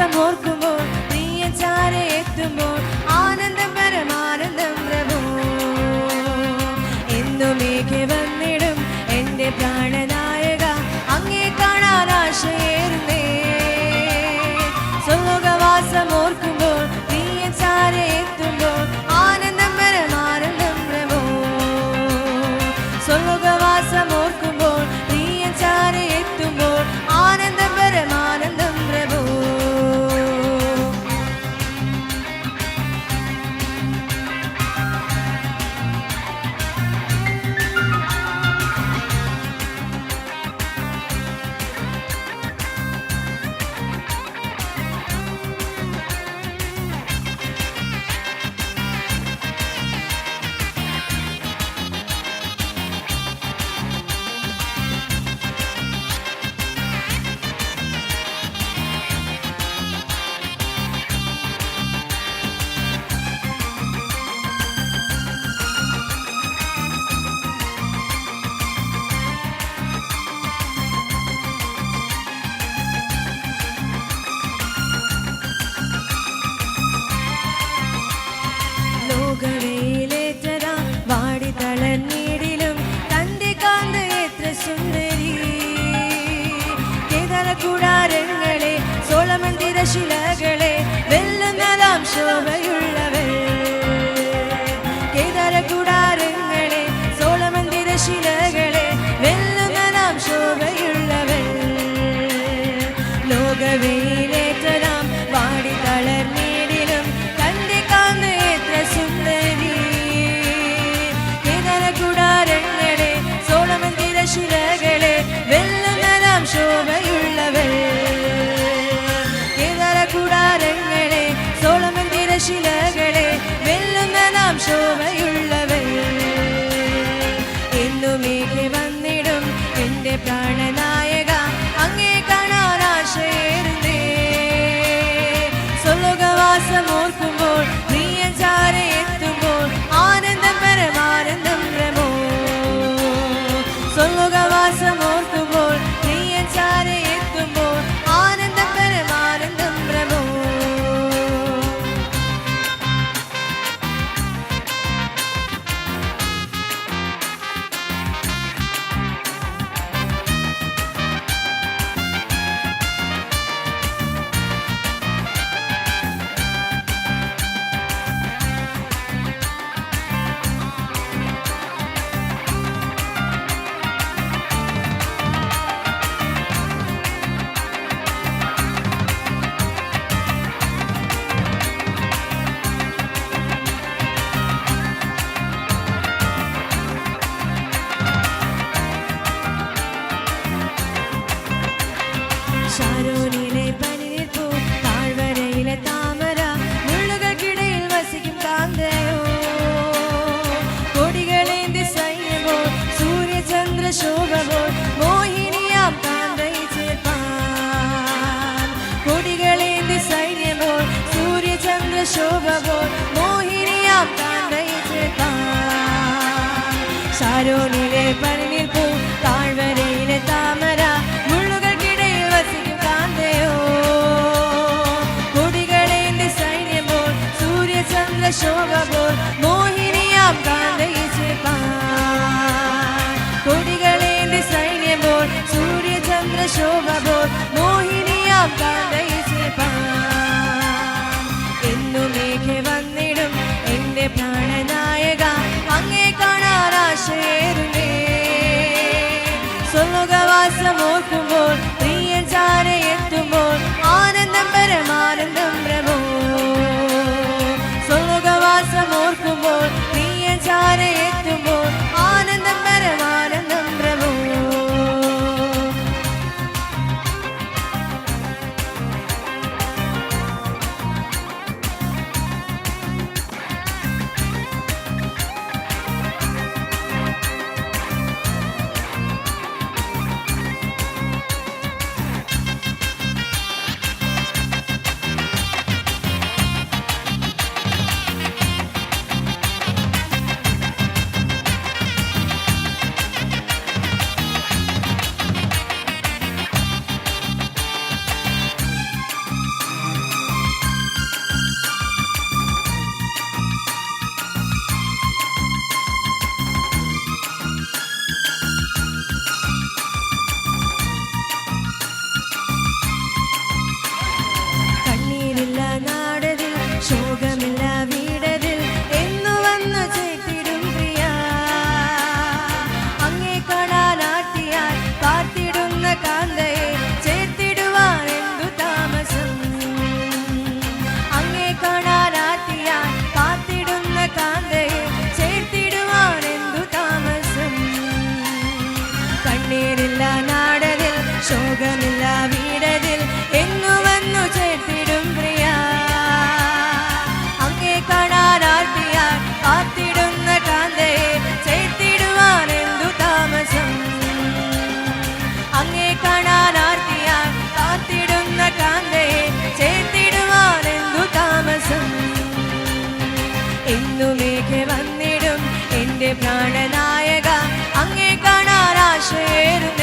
ദിവസം ഓർക്കുമ്പോൾ നീ ചാരെ എത്തുമ്പോൾ ആനന്ദം പരമാനന്ദം പ്രഭു എന്നുമേക്ക് വന്നിടും എന്റെ പ്രാണ മേഘെ വന്നിടും. എന്റെ പ്രാണന കാരോലിലെ പനിനീർ പൂ താഴ്വരയിലെ താമര മുള്ളുകൾക്കിടയിൽ വസിക്കും കാന്തയോ. കൊടികളേന്റെ സൈന്യം പോൽ സൂര്യചന്ദ്ര ശോഭ പോൽ മോഹിനിയാം കാന്തയിച്ചേപ്പാ കൊടികളേന്റെ സൈന്യം പോൽ സൂര്യചന്ദ്ര ശോഭ പോൽ മോഹിനിയാം കാന്തയി വന്നിടും